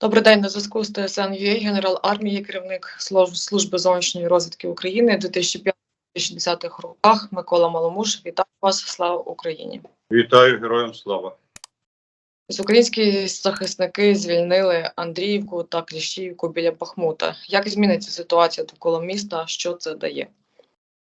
Добрий день на зв'язку з ТСН генерал армії, керівник служб- служби зовнішньої розвідки України 2005-2010 роках Микола Маломуш. Вітаю вас! Слава Україні! Вітаю героям слава. Українські захисники звільнили Андріївку та Кліщіївку біля Бахмута. Як зміниться ситуація довкола міста? Що це дає?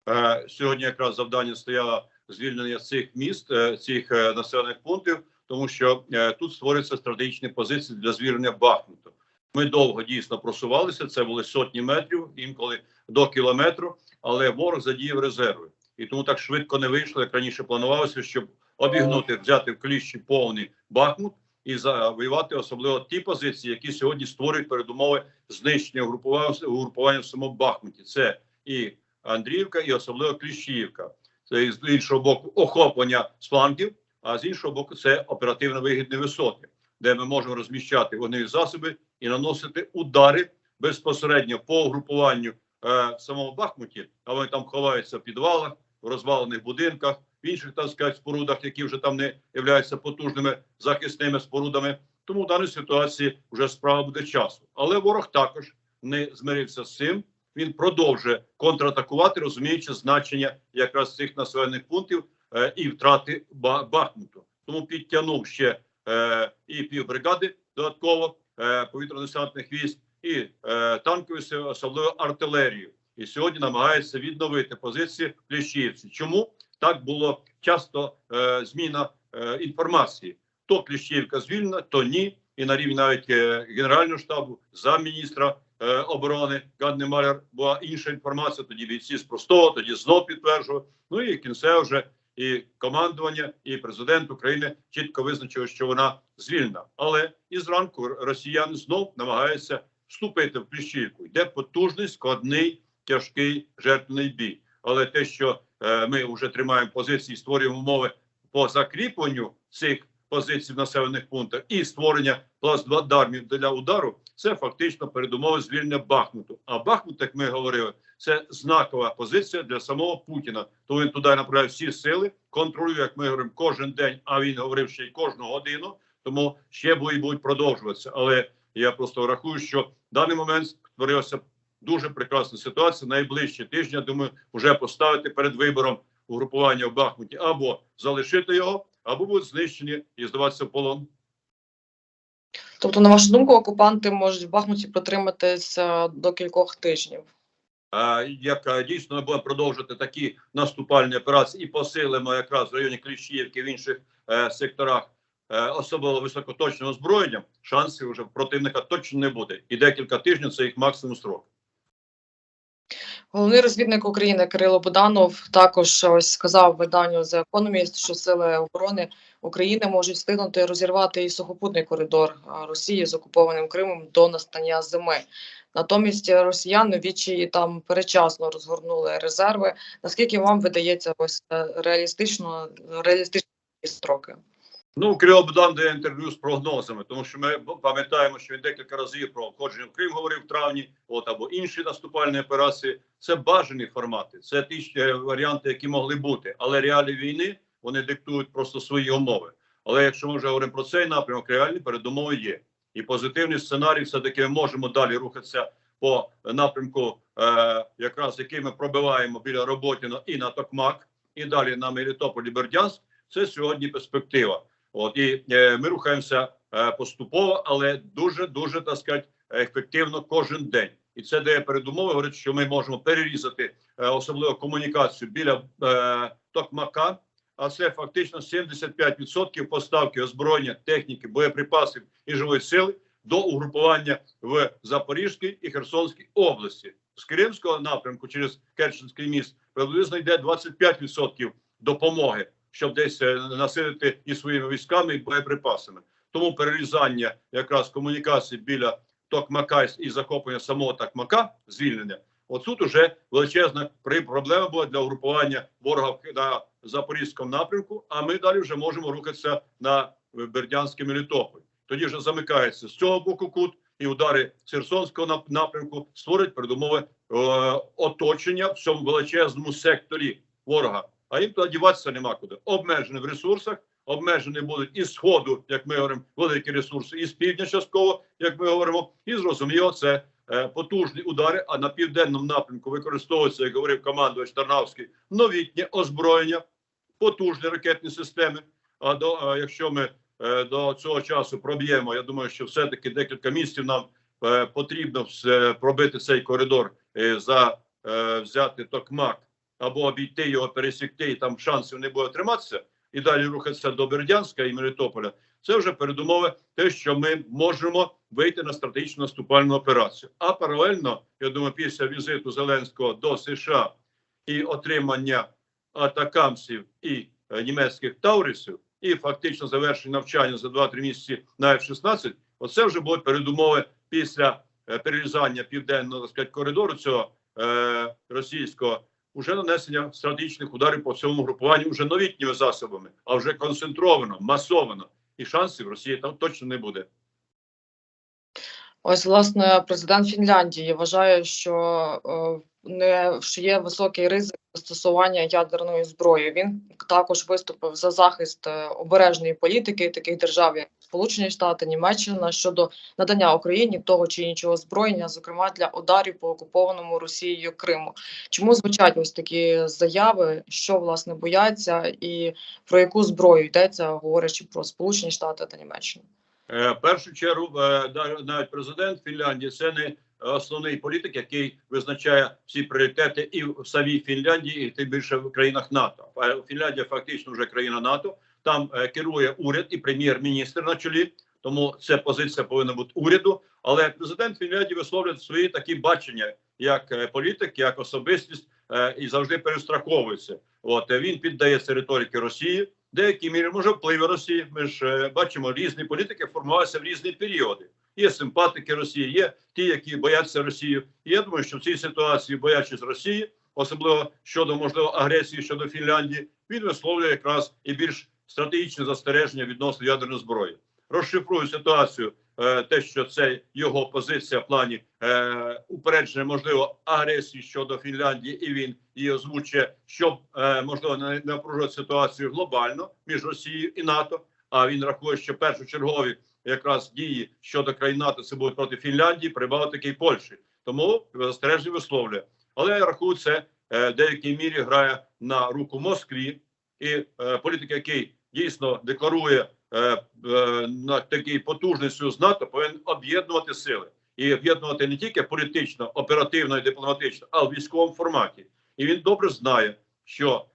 Е, сьогодні якраз завдання стояло звільнення цих міст, е, цих е, населених пунктів, тому що е, тут створюються стратегічні позиції для звільнення Бахмуту. Ми довго дійсно просувалися. Це були сотні метрів, інколи до кілометру, але ворог задіяв резерви, і тому так швидко не вийшло, як раніше планувалося, щоб обігнути, взяти в кліщі повний Бахмут і завоювати особливо ті позиції, які сьогодні створюють передумови знищення угрупування угрупування в самому Бахмуті. Це і Андріївка, і особливо Кліщіївка. Це з іншого боку охоплення з флангів, а з іншого боку, це оперативно вигідні висоти, де ми можемо розміщати вогневі засоби і наносити удари безпосередньо по угрупуванню е, в самому Бахмуті, а вони там ховаються в підвалах, в розвалених будинках, в інших так сказати, спорудах, які вже там не являються потужними захисними спорудами. Тому в даній ситуації вже справа буде часу. Але ворог також не змирився з цим. Він продовжує контратакувати, розуміючи значення якраз цих населених пунктів і втрати Бахмуту. Тому підтягнув ще е, і півбригади додатково е, повітряно-десантних військ, і е, танкові особливо артилерію. І сьогодні намагається відновити позиції в Кліщіївці. Чому так було часто е, зміна е, інформації? То Кліщіївка звільнена, то ні. І на рівні навіть е, Генерального штабу, замміністра е, оборони Маляр була інша інформація. Тоді бійці спростовували, тоді знов підтверджували. Ну і кінцево вже і командування, і президент України чітко визначили, що вона звільнена. Але і зранку росіяни знов намагаються вступити в Кліщівку. Йде потужний, складний, тяжкий жертвний бій. Але те, що е, ми вже тримаємо позиції, створюємо умови по закріпленню цих позицій в населених пунктах і створення плацдармів для удару, це фактично передумови звільнення Бахмуту. А Бахмут, як ми говорили, це знакова позиція для самого Путіна. То він туди направляє всі сили, контролює, як ми говоримо, кожен день. А він говорив ще й кожну годину. Тому ще бої будуть продовжуватися. Але я просто рахую, що в даний момент створилася дуже прекрасна ситуація. Найближчі тижні, думаю, вже поставити перед вибором угрупування в Бахмуті або залишити його, або будуть знищені і здаватися в полон. Тобто, на вашу думку, окупанти можуть в Бахмуті протриматися до кількох тижнів. Як дійсно ми будемо продовжувати такі наступальні операції і посилимо якраз в районі Кліщіївки в інших е, секторах, е, особливо високоточним озброєнням, шансів вже противника точно не буде. І декілька тижнів це їх максимум строк. Головний розвідник України Кирило Буданов також ось сказав виданню The Economist, що сили оборони України можуть встигнути розірвати і сухопутний коридор Росії з окупованим Кримом до настання зими. Натомість росіяни відчаї там перечасно розгорнули резерви. Наскільки вам видається ось е, реалістично реалістичні строки? Ну, Кирило Будан дає інтерв'ю з прогнозами, тому що ми пам'ятаємо, що він декілька разів про входження в Крим говорив в травні, от або інші наступальні операції. Це бажані формати, це ті варіанти, які могли бути. Але реалії війни вони диктують просто свої умови. Але якщо ми вже говоримо про цей напрямок, реальні передумови є. І позитивний сценарій, все таки ми можемо далі рухатися по напрямку, е, якраз який ми пробиваємо біля Роботіна і на Токмак, і далі на Мелітополі Бердянськ. Це сьогодні перспектива. От і е, ми рухаємося е, поступово, але дуже дуже так сказати, ефективно кожен день. І це дає передумови. Говорить, що ми можемо перерізати е, особливо комунікацію біля е, Токмака. А це фактично 75% поставки озброєння, техніки, боєприпасів і живої сили до угрупування в Запорізькій і Херсонській області. З Кримського напрямку через Керченський міст приблизно йде 25% допомоги щоб десь е, насилити і своїми військами, і боєприпасами. Тому перерізання якраз комунікації біля Токмака і захоплення самого Токмака, звільнення. Отут уже величезна проблема була для угрупування ворога на запорізькому напрямку. А ми далі вже можемо рухатися на Бердянський Мелітополь. Тоді вже замикається з цього боку кут, і удари Херсонського напрямку створять передумови е, оточення в цьому величезному секторі ворога а їм туди діватися нема куди. Обмежені в ресурсах, обмежені будуть із сходу, як ми говоримо, великі ресурси, і з півдня частково, як ми говоримо, і зрозуміло, це е, потужні удари. А на південному напрямку використовується, як говорив командувач Тарнавський, новітнє озброєння, потужні ракетні системи. А до якщо ми е, до цього часу проб'ємо, я думаю, що все-таки декілька місяців нам е, потрібно пробити цей коридор, е, за е, взяти токмак або обійти його, пересікти, і там шансів не буде триматися, і далі рухатися до Бердянська і Мелітополя. Це вже передумови те, що ми можемо вийти на стратегічну наступальну операцію. А паралельно, я думаю, після візиту Зеленського до США і отримання атакамсів і е, німецьких таурисів, і фактично завершення навчання за 2-3 місяці на F-16, оце вже будуть передумови після е, перерізання південного так сказати, коридору цього е, російського, уже нанесення стратегічних ударів по всьому групуванню вже новітніми засобами, а вже концентровано, масовано. І шансів Росії там точно не буде. Ось, власне, президент Фінляндії вважає, що е, що є високий ризик застосування ядерної зброї. Він також виступив за захист е, обережної політики таких держав, як Сполучені Штати, Німеччина щодо надання Україні того чи іншого озброєння, зокрема для ударів по окупованому Росією Криму. Чому звучать ось такі заяви, що власне бояться, і про яку зброю йдеться, говорячи про Сполучені Штати та Німеччину? Е, першу чергу, е, навіть президент Фінляндії це не основний політик, який визначає всі пріоритети і в самій Фінляндії, і тим більше в країнах НАТО. Фінляндія фактично вже країна НАТО. Там е, керує уряд і прем'єр-міністр на чолі. Тому це позиція повинна бути уряду. Але президент Фінляндії висловлює свої такі бачення, як е, політик, як особистість, е, і завжди перестраховується. От він піддається риторики Росії. В деякій мірі може впливи Росії. Ми ж бачимо, різні політики формувалися в різні періоди. Є симпатики Росії, є ті, які бояться Росію. І я думаю, що в цій ситуації, боячись Росії, особливо щодо можливо агресії щодо Фінляндії, він висловлює якраз і більш стратегічне застереження відносно ядерної зброї. Розшифрую ситуацію. е, Те, що це його позиція в плані е, упередження можливо агресії щодо Фінляндії, і він її озвучує, щоб е, можливо не напружувати ситуацію глобально між Росією і НАТО. А він рахує, що першочергові якраз дії щодо країн це будуть проти Фінляндії, Прибалтики і Польщі. Тому застереження висловлює. Але я рахую, це е, в деякій мірі грає на руку Москві і е, політик, який дійсно декларує е, на такий потужний союз НАТО, повинен об'єднувати сили і об'єднувати не тільки політично, оперативно і дипломатично, а в військовому форматі. І він добре знає, що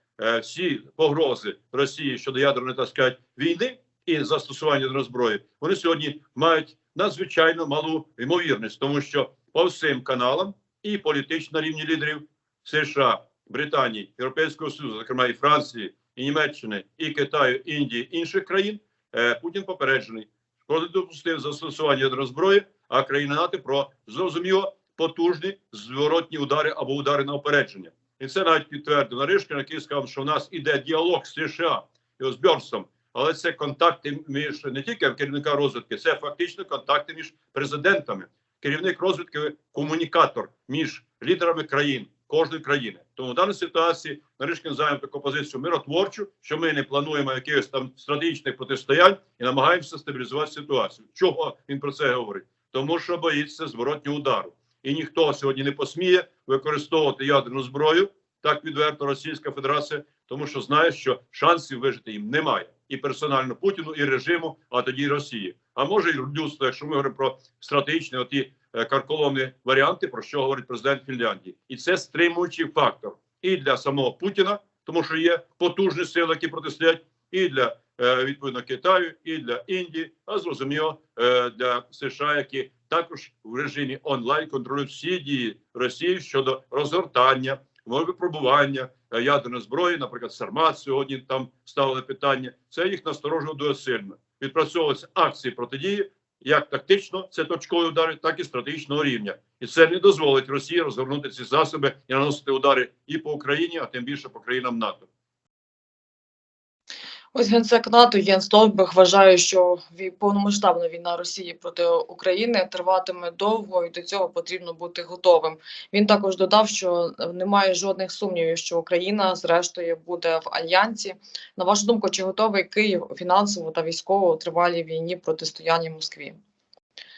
всі погрози Росії щодо ядерної так сказати, війни і застосування ядерної зброї, вони сьогодні мають надзвичайно малу ймовірність, тому що по всім каналам і політично на рівні лідерів США, Британії, Європейського Союзу, зокрема і Франції, і Німеччини, і Китаю, Індії, інших країн, е, Путін попереджений. Про недопустив застосування ядерної зброї, а країни НАТО про зрозуміло потужні зворотні удари або удари на опередження. І це навіть підтвердив Наришкин, який сказав, що в нас іде діалог з США і з Бьорсом, але це контакти між не тільки керівника розвідки, це фактично контакти між президентами. Керівник розвідки комунікатор між лідерами країн кожної країни. Тому в даній ситуації Наришкін зайняв таку позицію миротворчу, що ми не плануємо якихось там стратегічних протистоянь і намагаємося стабілізувати ситуацію. Чого він про це говорить? Тому що боїться зворотнього удару, і ніхто сьогодні не посміє використовувати ядерну зброю так відверто Російська Федерація, тому що знає, що шансів вижити їм немає і персонально Путіну, і режиму, а тоді й Росії. А може й людство, якщо ми говоримо про стратегічні оті е, карколомні варіанти, про що говорить президент Фінляндії, і це стримуючий фактор і для самого Путіна, тому що є потужні сили, які протистоять, і для е, відповідно Китаю, і для Індії, а зрозуміло е, для США, які також в режимі онлайн контролюють всі дії Росії щодо розгортання, випробування ядерної зброї, наприклад, Сармат сьогодні там ставили питання. Це їх насторожило дуже сильно. Відпрацьовувалися акції протидії, як тактично, це точкові удари, так і стратегічного рівня, і це не дозволить Росії розгорнути ці засоби і наносити удари і по Україні, а тим більше по країнам НАТО. Ось генсек НАТО Єн Столберг вважає, що повномасштабна війна Росії проти України триватиме довго, і до цього потрібно бути готовим. Він також додав, що немає жодних сумнівів, що Україна зрештою буде в альянсі. На вашу думку, чи готовий Київ фінансово та військово у тривалій війні протистояння Москві?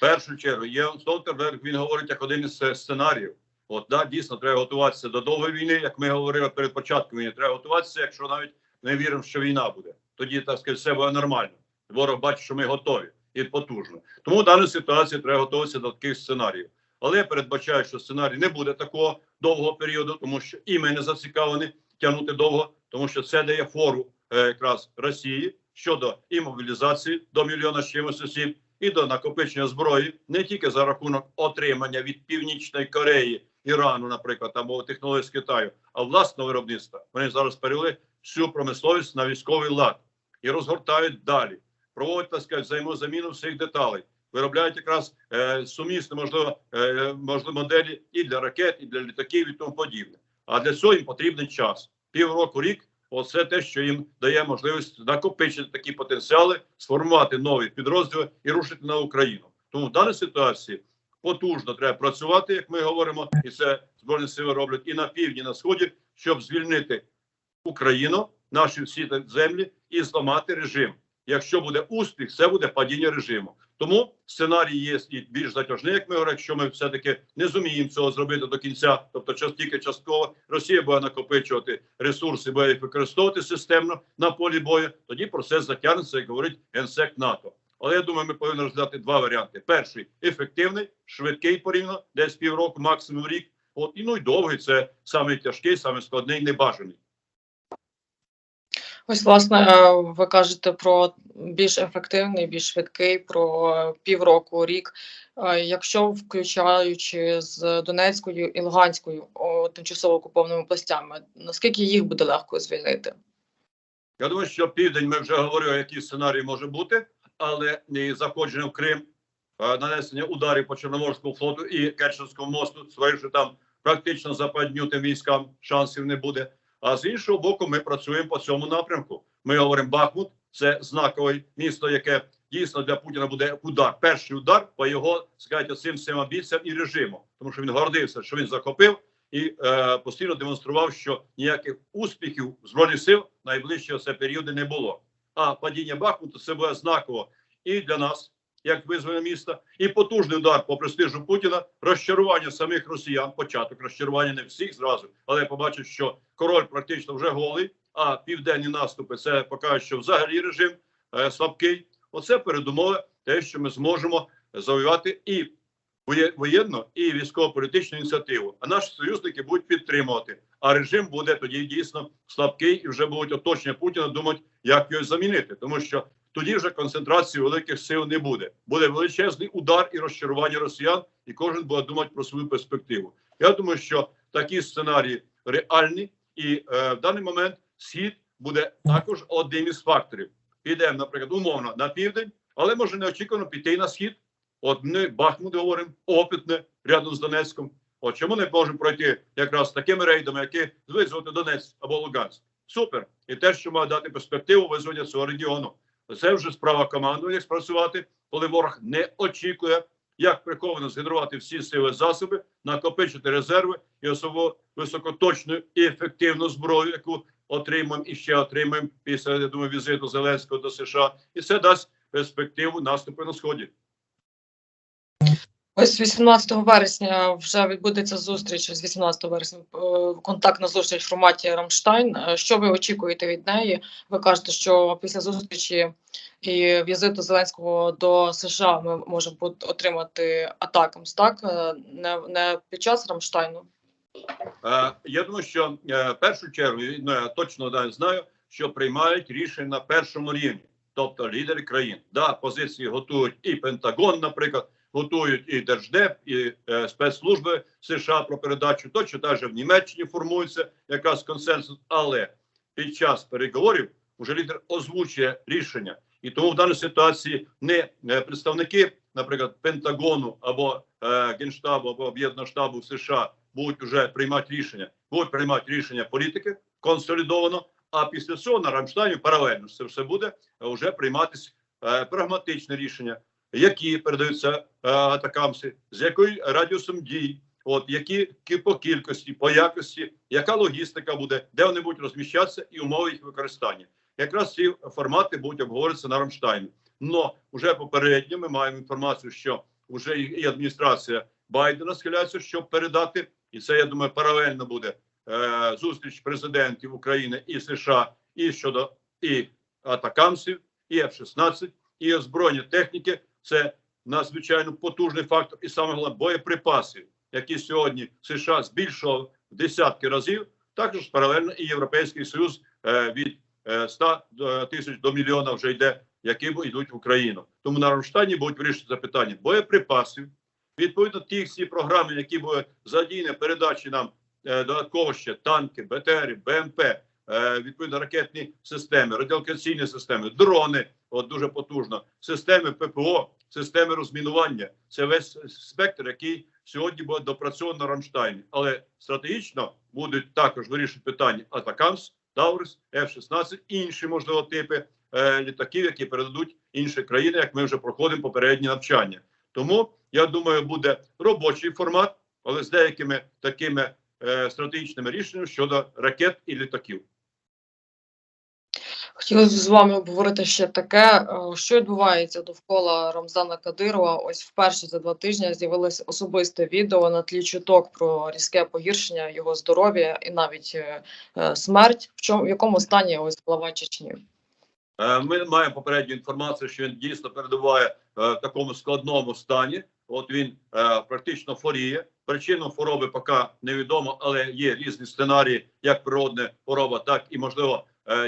Першу чергу є Столтерберг, він говорить як один із е, сценаріїв. От да, дійсно треба готуватися до довгої війни, як ми говорили перед початком війни. Треба готуватися, якщо навіть не віримо, що війна буде. Тоді так сказати, все буде нормально. Ворог бачить, що ми готові і потужно. Тому в даній ситуації треба готуватися до таких сценаріїв. Але я передбачаю, що сценарій не буде такого довгого періоду, тому що і ми не зацікавлені тягнути довго, тому що це дає фору е, якраз Росії щодо і мобілізації до мільйона чимось осіб, і до накопичення зброї не тільки за рахунок отримання від Північної Кореї, Ірану, наприклад, або технологій з Китаю, а власного виробництва. Вони зараз перевели всю промисловість на військовий лад і розгортають далі. Проводять так сказати, взаємозаміну всіх деталей. Виробляють якраз е, сумісні, можливо, е, можливо, моделі і для ракет, і для літаків, і тому подібне. А для цього їм потрібен час. Півроку, рік Оце те, що їм дає можливість накопичити такі потенціали, сформувати нові підрозділи і рушити на Україну. Тому в даній ситуації потужно треба працювати, як ми говоримо, і це збройні сили роблять і на півдні, і на сході, щоб звільнити Україну, наші всі землі і зламати режим. Якщо буде успіх, це буде падіння режиму. Тому сценарій є і більш затяжний, як ми говоримо, якщо ми все таки не зуміємо цього зробити до кінця, тобто час тільки частково Росія буде накопичувати ресурси, буде їх використовувати системно на полі бою. Тоді процес затягнеться, як говорить генсек НАТО. Але я думаю, ми повинні розглядати два варіанти: перший ефективний, швидкий порівняно, десь півроку, максимум рік. От і ну й довгий це саме тяжкий, саме складний, небажаний. Ось, власне, е, ви кажете про більш ефективний, більш швидкий, про півроку, рік. Е, Якщо включаючи з Донецькою і Луганською тимчасово окупованими областями, наскільки їх буде легко звільнити? Я думаю, що південь ми вже говорили, який сценарій може бути, але і заходження в Крим, е, нанесення ударів по Чорноморському флоту і Керченському мосту, своє, там практично западнютим військам шансів не буде. А з іншого боку, ми працюємо по цьому напрямку. Ми говоримо Бахмут, це знакове місто, яке дійсно для Путіна буде удар. Перший удар по його скажімо, цим всім амбіціям і режиму, тому що він гордився, що він захопив і е, постійно демонстрував, що ніяких успіхів збройних сил найближчого це періоди не було. А падіння Бахмуту це буде знаково і для нас, як визване міста, і потужний удар по престижу Путіна, розчарування самих росіян, початок розчарування не всіх зразу, але побачать, що король практично вже голий, а південні наступи це покажуть, що взагалі режим е, слабкий. Оце передумови, те, що ми зможемо завоювати і воєнну і військово-політичну ініціативу. А наші союзники будуть підтримувати. А режим буде тоді дійсно слабкий і вже будуть оточення Путіна думати, як його замінити, тому що тоді вже концентрації великих сил не буде. Буде величезний удар і розчарування росіян, і кожен буде думати про свою перспективу. Я думаю, що такі сценарії реальні, і е, в даний момент схід буде також одним із факторів. Підемо, наприклад, умовно на південь, але може неочікувано піти на схід. От ми Бахмут говоримо, опитне рядом з Донецьком. От чому не можемо пройти якраз такими рейдами, які визвати Донецьк або Луганськ? Супер. І те, що має дати перспективу визволення цього регіону. Це вже справа командування, спрацювати, коли ворог не очікує, як приковано згенерувати всі сили засоби, накопичити резерви і особливо високоточну і ефективну зброю, яку отримаємо і ще отримаємо після я думаю, візиту Зеленського до США, і це дасть перспективу наступу на сході. Ось 18 вересня вже відбудеться зустріч з 18 вересня е, контактна зустріч в форматі Рамштайн. Е, Що ви очікуєте від неї? Ви кажете, що після зустрічі і візиту Зеленського до США ми можемо отримати атакамс, так Е, не, не під час Рамштайну. Я думаю, що першу чергу ну, я точно знаю, що приймають рішення на першому рівні, тобто лідери країн. Да, позиції готують і Пентагон, наприклад, готують і Держдеп, і е, спецслужби США про передачу. Точно навіть в Німеччині формується якраз консенсус, але під час переговорів вже лідер озвучує рішення. І тому в даній ситуації не е, представники, наприклад, Пентагону або е, Генштабу або об'єднаного штабу США будуть вже приймати рішення, будуть приймати рішення політики консолідовано, А після цього на Рамштайні паралельно це все буде вже прийматися е, прагматичне рішення, які передаються е, атакамси, з якою радіусом дій, от які по кількості, по якості, яка логістика буде, де вони будуть розміщатися і умови їх використання. Якраз ці формати будуть обговорюватися на Рамштайні. Но вже попередньо ми маємо інформацію, що вже і адміністрація Байдена схиляється, щоб передати, і це я думаю, паралельно буде е, зустріч президентів України і США і щодо і атакамсів, і F-16, і озброєння техніки. Це надзвичайно потужний фактор, і саме головне боєприпасів, які сьогодні США збільшував в десятки разів. Також паралельно і Європейський Союз е, від е, 100 тисяч до мільйона вже йде, які йдуть в Україну. Тому на Рамштайні будуть вирішити запитання боєприпасів. Відповідно, ті всі програми, які були задіяні, передачі нам е, додатково ще танки, БТРи, БМП, е, відповідно ракетні системи, радіолокаційні системи, дрони, от дуже потужно, системи ППО, системи розмінування. Це весь спектр, який сьогодні буде допрацьовано на Рамштайні. Але стратегічно будуть також вирішити питання Атакамс, Таурус, F-16, інші можливо типи е, літаків, які передадуть інші країни, як ми вже проходимо попередні навчання. Тому я думаю, буде робочий формат, але з деякими такими е, стратегічними рішеннями щодо ракет і літаків. Хотілося з вами обговорити ще таке, е, що відбувається довкола Рамзана Кадирова. Ось вперше за два тижні з'явилось особисте відео на тлі чуток про різке погіршення його здоров'я і навіть е, е, смерть. В чому в якому стані ось глава Чечні? Ми маємо попередню інформацію, що він дійсно перебуває в такому складному стані. От він практично хворіє. Причину хвороби поки невідомо, але є різні сценарії, як природна хвороба, так і можливо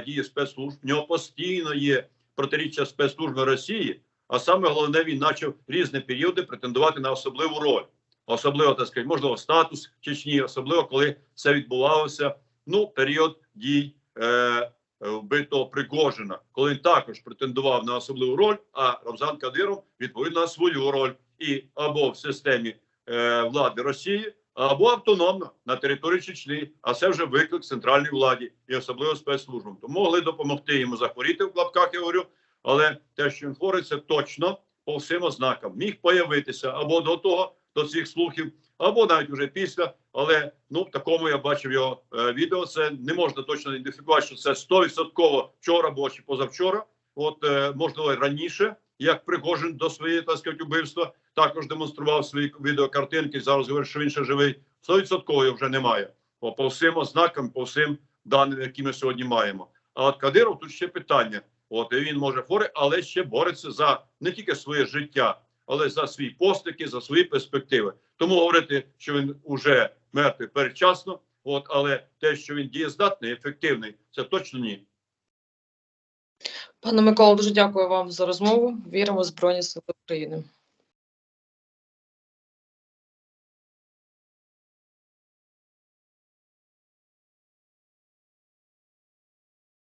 дії спецслужб. В нього постійно є протиріччя спецслужби Росії. А саме головне, він почав різні періоди претендувати на особливу роль, особливо так сказати, можливо, статус в Чечні, особливо коли це відбувалося. Ну, період дій. Е, вбитого Пригожина, коли він також претендував на особливу роль, а Рамзан Кадиров відповідно на свою роль і або в системі е, влади Росії, або автономно на території Чечні. А це вже виклик центральній владі і особливо спецслужбам. Тому могли допомогти йому захворіти в лапках, я говорю, але те, що він хворий, це точно по всім ознакам міг появитися або до того, до цих слухів, або навіть вже після. Але ну в такому я бачив його е, відео. Це не можна точно ідентифікувати, що це 100% вчора або чи позавчора. От е, можливо раніше, як Пригожин до своєї так сказати, убивства, також демонстрував свої відеокартинки. Зараз говорить, що він ще живий. 100% його вже немає. По, по всім ознакам, по всім даним, які ми сьогодні маємо. А от Кадиров тут ще питання. От і він може хворий, але ще бореться за не тільки своє життя, але за свій постики, за свої перспективи. Тому говорити, що він уже мертвий передчасно, от але те, що він дієздатний, ефективний, це точно ні. Пане Миколо, дуже дякую вам за розмову. Віримо в Збройні Сили України.